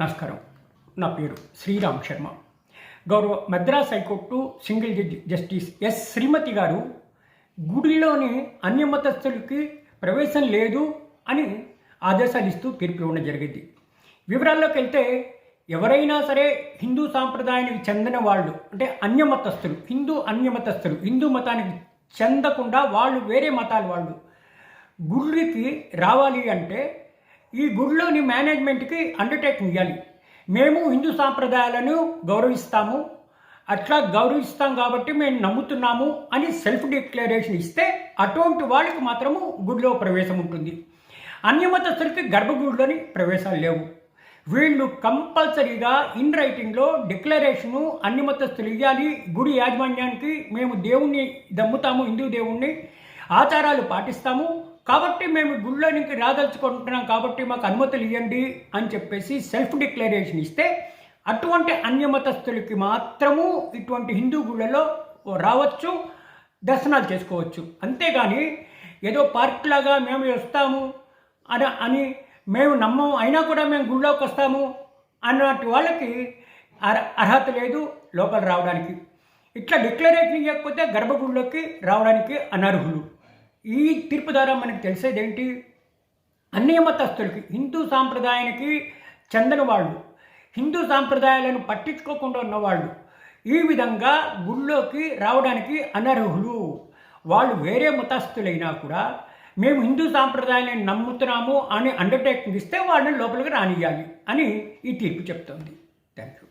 నమస్కారం. నా పేరు శ్రీరామ్ శర్మ. గౌరవ Madras high court single judge justice S Srimathi గారు గుడిలోని అన్యమతస్థులకి ప్రవేశం లేదు అని ఆదేశాలు ఇస్తూ తీర్పు ఇవ్వడం జరిగింది. వివరాల్లోకి వెళ్తే ఎవరైనా సరే హిందూ సాంప్రదాయానికి చెందిన వాళ్ళు అంటే అన్యమతస్థులు హిందూ అన్యమతస్థులు హిందూ మతానికి చెందకుండా వాళ్ళు వేరే మతాల వాళ్ళు గుడికి రావాలి అంటే ఈ గుడిలోని మేనేజ్మెంట్కి అండర్టేకింగ్ ఇవ్వాలి మేము హిందూ సాంప్రదాయాలను గౌరవిస్తాము. అట్లా గౌరవిస్తాం కాబట్టి మేము నమ్ముతున్నాము అని సెల్ఫ్ డిక్లరేషన్ ఇస్తే అటువంటి వాళ్ళకి మాత్రము గుడిలో ప్రవేశం ఉంటుంది. అన్యమతస్తులకి గర్భగుడిలోని ప్రవేశాలు లేవు. వీళ్ళు కంపల్సరీగా ఇన్ రైటింగ్లో డిక్లరేషను అన్యమతస్తులు ఇవ్వాలి గుడి యాజమాన్యానికి మేము దేవుణ్ణి దమ్ముతాము హిందూ దేవుణ్ణి. ఆచారాలు పాటిస్తాము. కాబట్టి మేము గుళ్ళోనికి రాదలుచుకుంటున్నాం కాబట్టి మాకు అనుమతులు ఇవ్వండి అని చెప్పేసి సెల్ఫ్ డిక్లరేషన్ ఇస్తే అటువంటి అన్యమతస్థులకి మాత్రము ఇటువంటి హిందూ గుళ్ళలో రావచ్చు దర్శనాలు చేసుకోవచ్చు. అంతేగాని ఏదో పార్క్ లాగా మేము వస్తాము అని అని మేము నమ్మము అయినా కూడా మేము గుళ్ళోకి వస్తాము అన్నటి వాళ్ళకి అర్ అర్హత లేదు లోపల రావడానికి. ఇట్లా డిక్లరేషన్ ఇవ్వకపోతే గర్భగుడిలోకి రావడానికి అనర్హులు. ఈ తీర్పు ద్వారా మనకు తెలిసేదేంటి? ఏంటి అన్యమతస్తులకి హిందూ సాంప్రదాయానికి చెందని వాళ్ళు హిందూ సాంప్రదాయాలను పట్టించుకోకుండా ఉన్నవాళ్ళు ఈ విధంగా గుళ్ళోకి రావడానికి అనర్హులు. వాళ్ళు వేరే మతస్థులైనా కూడా మేము హిందూ సాంప్రదాయాలను నమ్ముతున్నాము అని అండర్టేకింగ్ ఇస్తే వాళ్ళని లోపలికి రానియాలి అని ఈ తీర్పు చెప్తోంది. Thank you